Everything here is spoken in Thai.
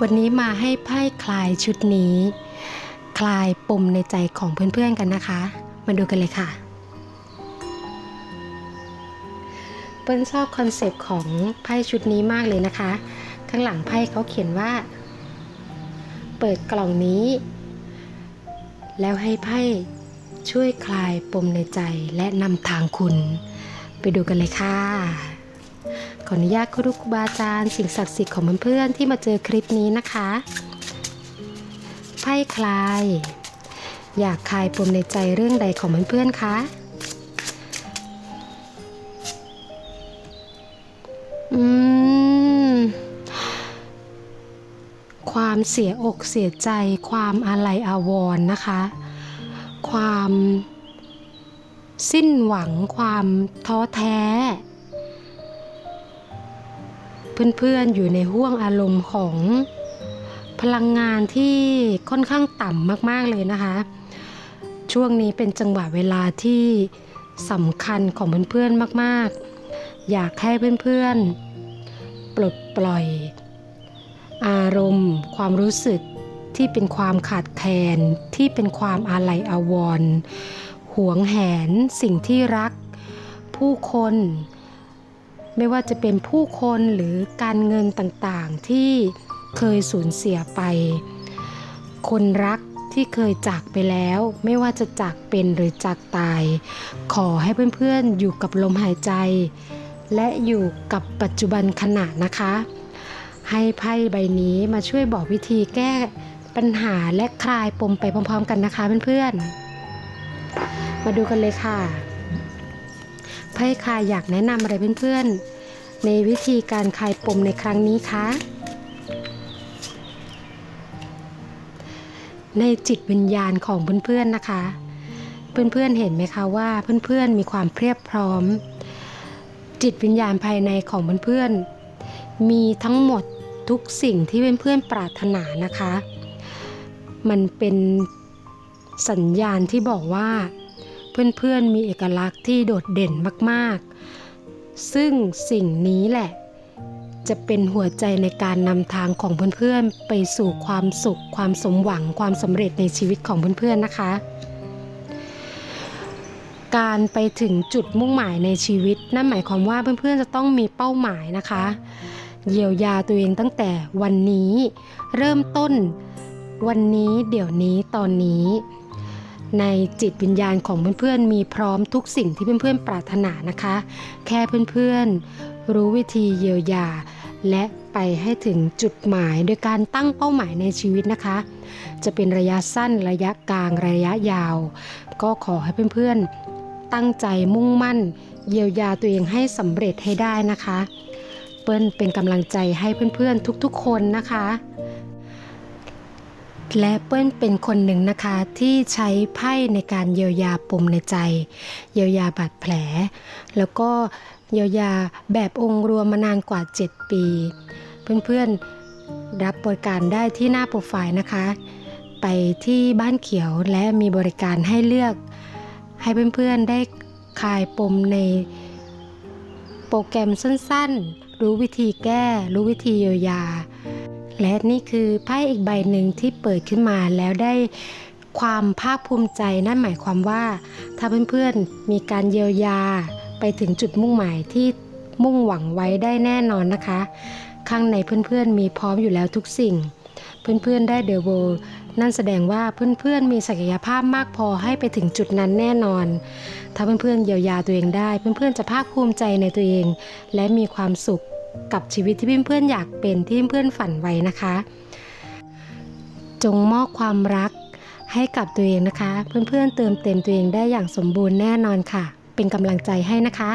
วันนี้มาให้ไพ่คลายชุดนี้ คลายปมในใจของเพื่อนๆกันนะคะ มาดูกันเลยค่ะ เปิ้ลชอบคอนเซปต์ของไพ่ชุดนี้มากเลยนะคะ ข้างหลังไพ่เขาเขียนว่า เปิดกล่องนี้ แล้วให้ไพ่ช่วยคลายปมในใจและนำทางคุณ ไปดูกันเลยค่ะ ขออนุญาตครูครูบาอาจารย์สิ่งศักดิ์สิทธิ์ของเพื่อนๆที่มาเจอคลิปนี้นะคะไพ่คลาย อยากคลายปมในใจเรื่องใดของเพื่อนๆคะอืมความเสียอกเสียใจ ความอาลัยอาวรณ์นะคะ ความสิ้นหวังความท้อแท้ เพื่อนๆอยู่ในห่วงอารมณ์ของพลังงานที่ค่อนข้างต่ำมากๆเลยนะคะ ช่วงนี้เป็นจังหวะเวลาที่สำคัญของเพื่อนๆมาก ๆ อยากให้เพื่อนๆ ปลดปล่อย อารมณ์ ความรู้สึกที่เป็นความขาดแคลนที่เป็นความอาลัยอาวรณ์หวงแหนสิ่งที่รัก ผู้คน ไม่ว่าจะเป็นผู้คนหรือการเงินต่างๆ ที่เคยสูญเสียไป คนรักที่เคยจากไปแล้ว ไม่ว่าจะจากเป็นหรือจากตาย ขอให้เพื่อนๆอยู่กับลมหายใจ และอยู่กับปัจจุบันขณะนะคะ ให้ไพ่ใบนี้มาช่วยบอกวิธีแก้ปัญหาและคลายปมไปพร้อมๆ กันนะคะเพื่อนๆ มาดูกันเลยค่ะ ไพ่คายอยากแนะนำอะไรเพื่อนๆ ในวิธีการคลายปมในครั้งนี้คะ ในจิตวิญญาณของเพื่อนๆนะคะ เพื่อนๆเห็นไหมคะว่าเพื่อนๆมีความเพียบพร้อม จิตวิญญาณภายในของเพื่อนๆมีทั้งหมดทุกสิ่งที่เพื่อนๆปรารถนานะคะ มันเป็นสัญญาณที่บอกว่า เพื่อนๆมีเอกลักษณ์ที่โดดเด่นมากๆ ซึ่งสิ่งนี้แหละ จะเป็นหัวใจในการนำทางของเพื่อนๆ ไปสู่ความสุข ความสมหวัง ความสำเร็จในชีวิตของเพื่อนๆนะคะ การไปถึงจุดมุ่งหมายในชีวิต นั่นหมายความว่าเพื่อนๆจะต้องมีเป้าหมายนะคะ เยียวยาตัวเองตั้งแต่วันนี้ เริ่มต้นวันนี้เดี๋ยวนี้ตอนนี้ ในจิตวิญญาณของเพื่อนๆ มีพร้อมทุกสิ่งที่เพื่อนๆ ปรารถนานะคะ แค่เพื่อนๆ รู้วิธีเยียวยา และไปให้ถึงจุดหมายโดยการตั้งเป้าหมายในชีวิตนะคะ จะเป็นระยะสั้นระยะกลางระยะยาว ก็ขอให้เพื่อนๆ ตั้งใจมุ่งมั่น เยียวยาตัวเองให้สำเร็จให้ได้นะคะ เปิ้ลเป็นกำลังใจให้เพื่อนๆ ทุกๆ คนนะคะ และเปิ้ลเป็นคนหนึ่งนะคะที่ใช้ไพ่ในการเยียวยาปมในใจ เยียวยาบาดแผล แล้วก็เยียวยาแบบองค์รวมมานานกว่า 7 ปี เพื่อนๆรับบริการได้ที่หน้าโปรไฟล์นะคะ ไปที่บ้านเขียวและมีบริการให้เลือก ให้เพื่อนๆได้คลายปมในโปรแกรมสั้นๆ รู้วิธีแก้ รู้วิธีเยียวยา และนี่คือไพ่อีกใบหนึ่งที่เปิดขึ้นมาแล้วได้ความภาคภูมิใจนั่นหมายความว่า ถ้าเพื่อนๆมีการเยียวยาไปถึงจุดมุ่งหมายที่มุ่งหวังไว้ได้แน่นอนนะคะ ข้างในเพื่อนๆมีพร้อมอยู่แล้วทุกสิ่ง เพื่อนๆได้เดอะโวนั่นแสดงว่าเพื่อนๆมีศักยภาพมากพอให้ไปถึงจุดนั้นแน่นอน ถ้าเพื่อนๆเยียวยาตัวเองได้ เพื่อนๆจะภาคภูมิใจในตัวเอง และมีความสุข กับชีวิตที่เพื่อนๆอยากเป็นที่เพื่อนฝันไว้นะคะ จงมอบความรักให้กับตัวเองนะคะ เพื่อนๆเติมเต็มตัวเองได้อย่างสมบูรณ์แน่นอนค่ะ เป็นกำลังใจให้นะคะ